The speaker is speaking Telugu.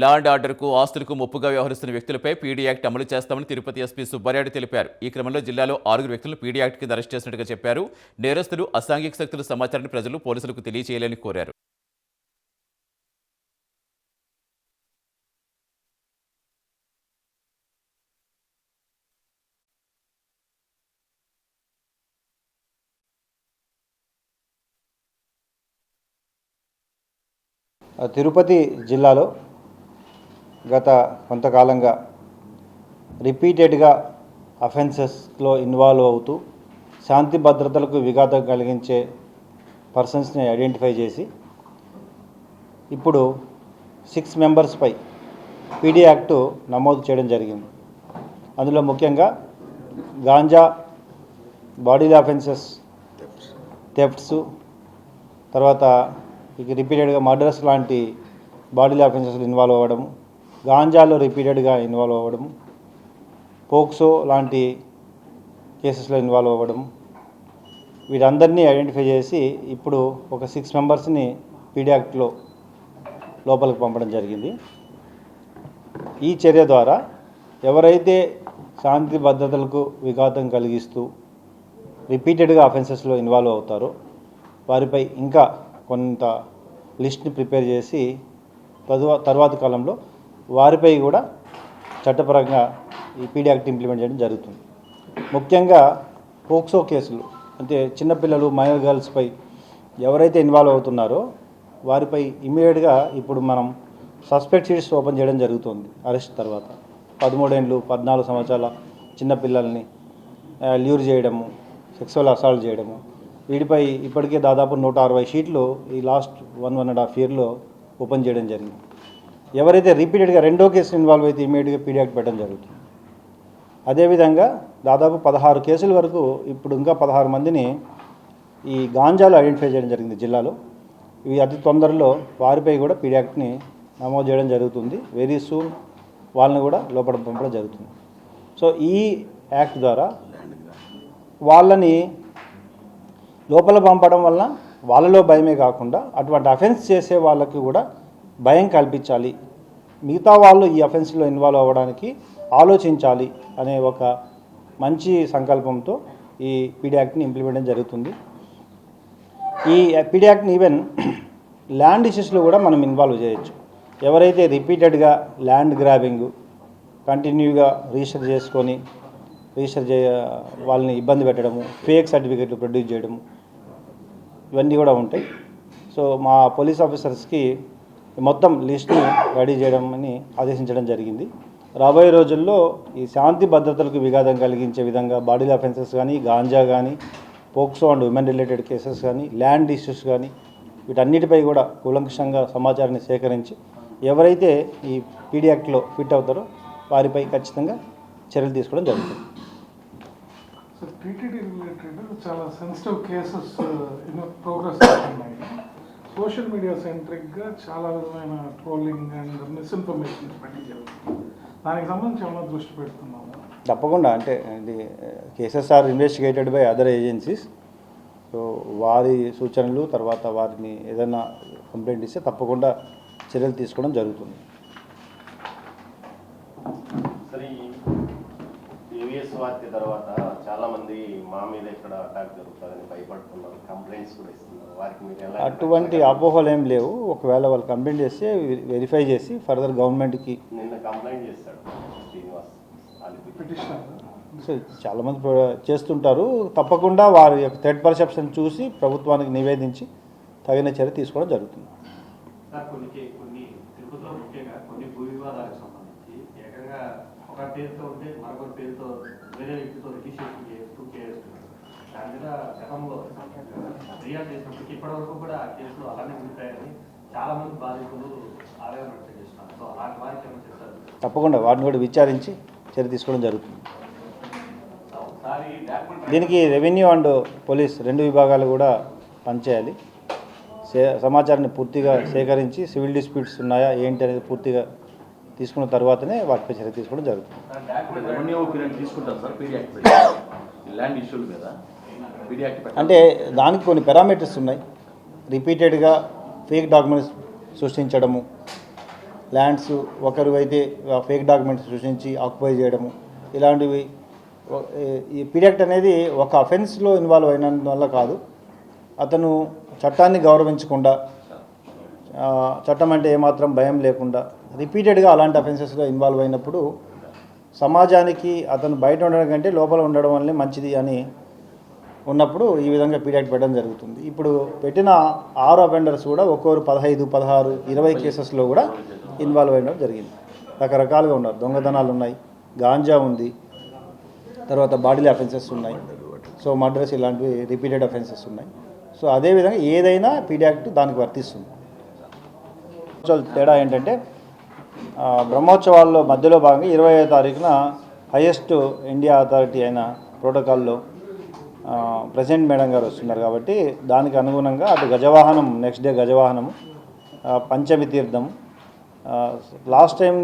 లా అండ్ ఆర్డర్కు ఆస్తులకు ముప్పుగా వ్యవహరిస్తున్న వ్యక్తులపై పీడీ యాక్ట్ అమలు చేస్తామని తిరుపతి ఎస్పీ సుబ్బారెడ్డి తెలిపారు. ఈ క్రమంలో జిల్లాలో ఆరుగురు వ్యక్తులను పీడీ యాక్ట్ కింద అరెస్ట్ చేసినట్టుగా చెప్పారు. నేరస్తులు అసాంఘిక శక్తుల సమాచారాన్ని ప్రజలు పోలీసులకు తెలియజేయాలని కోరారు. తిరుపతి జిల్లాలో గత కొంతకాలంగా రిపీటెడ్గా అఫెన్సెస్లో ఇన్వాల్వ్ అవుతూ శాంతి భద్రతలకు విఘాతం కలిగించే పర్సన్స్ని ఐడెంటిఫై చేసి ఇప్పుడు సిక్స్ మెంబర్స్పై పీడీ యాక్టు నమోదు చేయడం జరిగింది. అందులో ముఖ్యంగా గాంజా బాడీ అఫెన్సెస్ థెఫ్ట్స్ తర్వాత ఇక రిపీటెడ్గా మర్డర్స్ లాంటి బాడీ అఫెన్సెస్లు ఇన్వాల్వ్ అవ్వడం గాంజాలో రిపీటెడ్గా ఇన్వాల్వ్ అవ్వడం పోక్సో లాంటి కేసెస్లో ఇన్వాల్వ్ అవ్వడం వీరందరినీ ఐడెంటిఫై చేసి ఇప్పుడు ఒక సిక్స్ మెంబర్స్ని పీడియాక్ట్లో లోపలికి పంపడం జరిగింది. ఈ చర్య ద్వారా ఎవరైతే శాంతి భద్రతలకు విఘాతం కలిగిస్తూ రిపీటెడ్గా అఫెన్సెస్లో ఇన్వాల్వ్ అవుతారో వారిపై ఇంకా కొంత లిస్ట్ని ప్రిపేర్ చేసి తదువా తర్వాత కాలంలో వారిపై కూడా చట్టపరంగా ఈ పీడీ యాక్ట్ ఇంప్లిమెంట్ చేయడం జరుగుతుంది. ముఖ్యంగా పోక్సో కేసులు అంటే చిన్నపిల్లలు మైనర్ గర్ల్స్పై ఎవరైతే ఇన్వాల్వ్ అవుతున్నారో వారిపై ఇమీడియట్గా ఇప్పుడు మనం సస్పెక్ట్ షీట్స్ ఓపెన్ చేయడం జరుగుతుంది అరెస్ట్ తర్వాత. పదమూడేళ్ళు పద్నాలుగు సంవత్సరాల చిన్నపిల్లల్ని ల్యూర్ చేయడము సెక్సువల్ అసాల్ట్ చేయడము. వీటిపై ఇప్పటికే దాదాపు నూట అరవై షీట్లు ఈ last one one and half ఇయర్లో ఓపెన్ చేయడం జరిగింది. ఎవరైతే రిపీటెడ్గా రెండో కేసు ఇన్వాల్వ్ అయితే ఇమీడియట్గా పీడియాక్ట్ పెట్టడం జరుగుతుంది. అదేవిధంగా దాదాపు పదహారు కేసుల వరకు ఇప్పుడు ఇంకా పదహారు మందిని ఈ గాంజాలో ఐడెంటిఫై చేయడం జరిగింది జిల్లాలో. ఇవి అతి తొందరలో వారిపై కూడా పీడియాక్ట్ని నమోదు చేయడం జరుగుతుంది. వెరీ సూన్ వాళ్ళని కూడా లోపల పంపడం జరుగుతుంది. సో ఈ యాక్ట్ ద్వారా వాళ్ళని లోపల పంపడం వలన వాళ్ళలో భయమే కాకుండా అటువంటి అఫెన్స్ చేసే వాళ్ళకి కూడా భయం కల్పించాలి. మిగతా వాళ్ళు ఈ అఫెన్స్లో ఇన్వాల్వ్ అవ్వడానికి ఆలోచించాలి అనే ఒక మంచి సంకల్పంతో ఈ పీడీ యాక్ట్ని ఇంప్లిమెంట్ జరుగుతుంది. ఈ పీడీ యాక్ట్ని ఈవెన్ ల్యాండ్ ఇష్యూస్లో కూడా మనం ఇన్వాల్వ్ చేయొచ్చు. ఎవరైతే రిపీటెడ్గా ల్యాండ్ గ్రాబింగ్ కంటిన్యూగా రిజిస్టర్ చేసుకొని రిజిస్టర్ చేయ వాళ్ళని ఇబ్బంది పెట్టడము ఫేక్ సర్టిఫికెట్లు ప్రొడ్యూస్ చేయడము ఇవన్నీ కూడా ఉంటాయి. సో మా పోలీస్ ఆఫీసర్స్కి మొత్తం లిస్ట్ని రెడీ చేయడం అని ఆదేశించడం జరిగింది. రాబోయే రోజుల్లో ఈ శాంతి భద్రతలకు విఘాతం కలిగించే విధంగా బాడీ అఫెన్సెస్ కానీ గాంజా కానీ POCSO and women related cases కానీ ల్యాండ్ ఇష్యూస్ కానీ వీటన్నిటిపై కూడా కూలంకషంగా సమాచారాన్ని సేకరించి ఎవరైతే ఈ పీడీ యాక్ట్లో ఫిట్ అవుతారో వారిపై ఖచ్చితంగా చర్యలు తీసుకోవడం జరుగుతుంది. రిలేటెడ్ చాలా sensitive cases progress social media సెంట్రిక్గా చాలా విధమైన ట్రోలింగ్ అండ్ మిస్ఇన్ఫర్మేషన్ స్ప్రెడింగ్ జరుగుతుంది. దానికి సంబంధించి ఏమైనా దృష్టి పెడుతున్నాము తప్పకుండా. అంటే ఇది cases are investigated by other agencies so వారి సూచనలు తర్వాత వారిని ఏదైనా కంప్లైంట్ ఇస్తే తప్పకుండా చర్యలు తీసుకోవడం జరుగుతుంది. ఏవిఎస్ వార్త తర్వాత చాలా మంది మా మీద ఇక్కడ అటాక్ జరుగుతుందని భయపడుతున్నారు కంప్లైంట్స్ కూడా ఇస్తున్నారు. వారికి మీరు అటువంటి అపోహలు ఏం లేవు. ఒకవేళ వాళ్ళు కంప్లైంట్ చేస్తే వెరిఫై చేసి ఫర్దర్ గవర్నమెంట్కి నిన్న కంప్లైంట్ చేశాడు శ్రీనివాస్ సో చాలామంది ప్ర- చేస్తుంటారు. తప్పకుండా వారి యొక్క థర్డ్ పర్సెప్షన్ చూసి ప్రభుత్వానికి నివేదించి తగిన చర్య తీసుకోవడం జరుగుతుంది. సార్ కొన్ని కే- కొన్ని తిరుపతిలో ముఖ్యంగా కొన్ని భూ వివాదాలకు సంబంధించి ఏకంగా ఒక పేరుతో ఉంటే పేరుతో వేరే వ్యక్తితో రిజిస్ట్రేషన్ చేస్తూ చేస్తున్నారు దాని మీద గతంలో ఫిర్యాదు చేసినప్పటికీ ఇప్పటివరకు కూడా ఆ కేసులు అలానే ఉండిపోయాయని చాలా మంది బాధితులు ఆవేదన వ్యక్తం చేస్తున్నారు. సో అలాంటి వారికి ఏమైనా చెప్తారు? తప్పకుండా వారిని కూడా విచారించి చర్య తీసుకోవడం జరుగుతుంది. దీనికి రెవెన్యూ అండ్ పోలీస్ రెండు విభాగాలు కూడా పనిచేయాలి. సే సమాచారాన్ని పూర్తిగా సేకరించి సివిల్ డిస్ప్యూట్స్ ఉన్నాయా ఏంటి అనేది పూర్తిగా తీసుకున్న తర్వాతనే వాటిపై చర్య తీసుకోవడం జరుగుతుంది. అంటే దానికి కొన్ని పారామీటర్స్ ఉన్నాయి. రిపీటెడ్గా ఫేక్ డాక్యుమెంట్స్ సృష్టించడము ల్యాండ్స్ ఒకరు అయితే ఫేక్ డాక్యుమెంట్స్ సృష్టించి ఆక్యుపై చేయడము ఇలాంటివి. ఈ- పీడియాక్ట్ అనేది ఒక అఫెన్స్లో ఇన్వాల్వ్ అయినందువల్ల కాదు. అతను చట్టాన్ని గౌరవించకుండా చట్టం అంటే ఏమాత్రం భయం లేకుండా రిపీటెడ్గా అలాంటి అఫెన్సెస్లో ఇన్వాల్వ్ అయినప్పుడు సమాజానికి అతను బయట ఉండడం కంటే లోపల ఉండడం వల్లే మంచిది అని ఉన్నప్పుడు ఈ విధంగా పీడియాక్ట్ పెట్టడం జరుగుతుంది. ఇప్పుడు పెట్టిన ఆరు అఫెండర్స్ కూడా ఒక్కొరు పదహైదు పదహారు ఇరవై కేసెస్లో కూడా ఇన్వాల్వ్ అయినడం జరిగింది. రకరకాలుగా ఉన్నారు. దొంగతనాలు ఉన్నాయి గాంజా ఉంది తర్వాత బాడీలో అఫెన్సెస్ ఉన్నాయి. సో మర్డర్స్ ఇలాంటివి రిపీటెడ్ అఫెన్సెస్ ఉన్నాయి. సో అదేవిధంగా ఏదైనా పీడియాక్ట్ దానికి వర్తిస్తుంది. తేడా ఏంటంటే బ్రహ్మోత్సవాల్లో మధ్యలో భాగంగా ఇరవై తారీఖున హైయెస్ట్ ఇండియా అథారిటీ అయిన ప్రోటోకాల్లో ప్రెసిడెంట్ మేడం గారు వస్తున్నారు కాబట్టి దానికి అనుగుణంగా అటు గజవాహనం నెక్స్ట్ డే గజవాహనం పంచమి తీర్థం లాస్ట్ టైంని